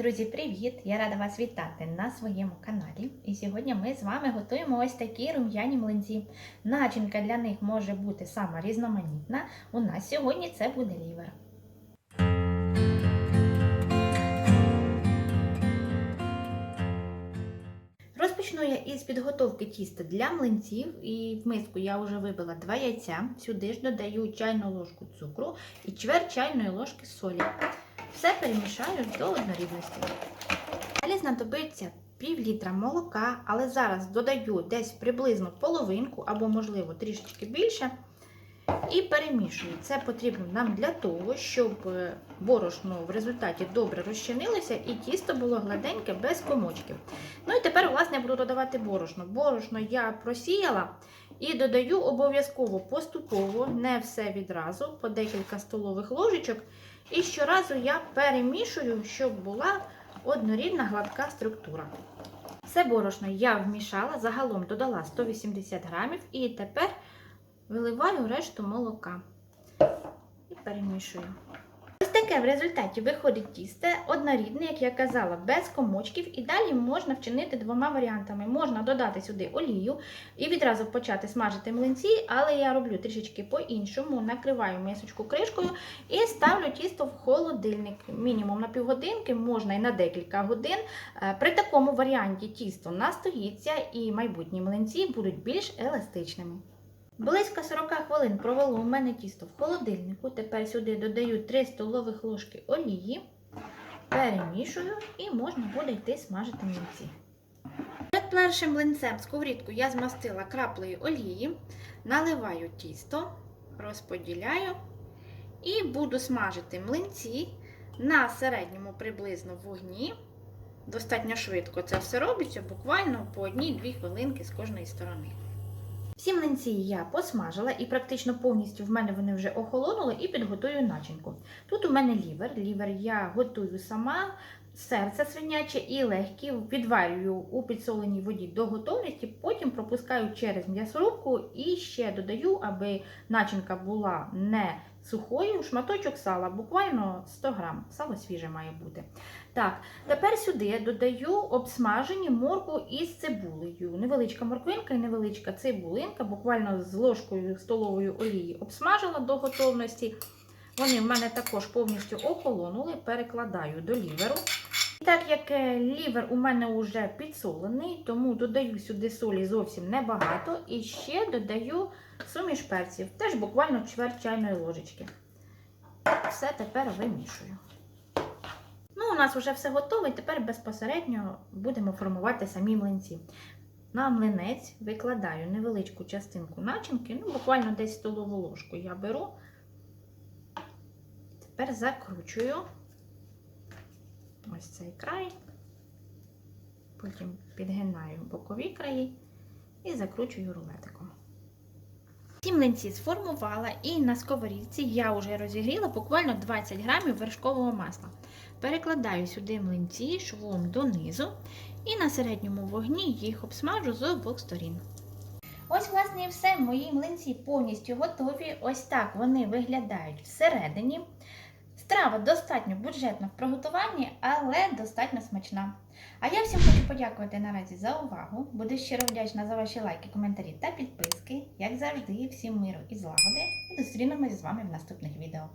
Друзі, привіт! Я рада вас вітати на своєму каналі. І сьогодні ми з вами готуємо ось такі рум'яні млинці. Начинка для них може бути сама різноманітна. У нас сьогодні це буде лівер. Розпочну я із підготовки тіста для млинців. І в миску я вже вибила два яйця. Сюди ж додаю чайну ложку цукру і чверть чайної ложки солі. Все перемішаю до однорідності. Далі знадобиться пів літра молока, але зараз додаю десь приблизно половинку або, можливо, трішечки більше. І перемішую. Це потрібно нам для того, щоб е, борошно в результаті добре розчинилося і тісто було гладеньке без комочків. Ну і тепер, власне, буду додавати борошно. Борошно я просіяла і додаю обов'язково поступово, не все відразу, по декілька столових ложечок. І щоразу я перемішую, щоб була однорідна гладка структура. Все борошно я вмішала, загалом додала 180 грамів, і тепер виливаю решту молока і перемішую. Ось таке в результаті виходить тісто однорідне, як я казала, без комочків. І далі можна вчинити двома варіантами. Можна додати сюди олію і відразу почати смажити млинці, але я роблю трішечки по-іншому. Накриваю мисочку кришкою і ставлю тісто в холодильник. Мінімум на півгодинки, можна і на декілька годин. Е, При такому варіанті тісто настоїться і майбутні млинці будуть більш еластичними. Близько 40 хвилин провело у мене тісто в холодильнику. Тепер сюди додаю 3 столових ложки олії, перемішую і можна буде йти смажити млинці. Перед першим млинцем сковорідку я змастила краплею олії, наливаю тісто, розподіляю і буду смажити млинці на середньому приблизно вогні. Достатньо швидко це все робиться, буквально по 1-2 хвилинки з кожної сторони. Всі млинці я посмажила і практично повністю в мене вони вже охолонули і підготую начинку. Тут у мене лівер. Лівер я готую сама, серце свиняче і легкі, відварюю у підсоленій воді до готовності, потім пропускаю через м'ясорубку і ще додаю, аби начинка була не сухою, шматочок сала, буквально 100 грам. Сало свіже має бути. Так, тепер сюди додаю обсмажені морку із цибулею. Невеличка морквинка і невеличка цибулинка, буквально з ложкою столової олії обсмажила до готовності. Вони в мене також повністю охолонули, перекладаю до ліверу. І так як е, лівер у мене вже підсолений, тому додаю сюди солі зовсім небагато. І ще додаю суміш перців, теж буквально чверть чайної ложечки. Все тепер вимішую. Ну, у нас вже все готове, і тепер безпосередньо будемо формувати самі млинці. На млинець викладаю невеличку частинку начинки, ну, буквально десь столову ложку я беру. Тепер закручую ось цей край, потім підгинаю бокові краї і закручую рулетиком. Ці млинці сформувала і на сковорідці я вже розігріла буквально 20 грамів вершкового масла. Перекладаю сюди млинці швом донизу і на середньому вогні їх обсмажу з обох сторін. Ось, власне, і все. Мої млинці повністю готові. Ось так вони виглядають всередині. Страва достатньо бюджетна в приготуванні, але достатньо смачна. А я всім хочу подякувати наразі за увагу. Буду щиро вдячна за ваші лайки, коментарі та підписки. Як завжди, всім миру і злагоди. І зустрінемось з вами в наступних відео.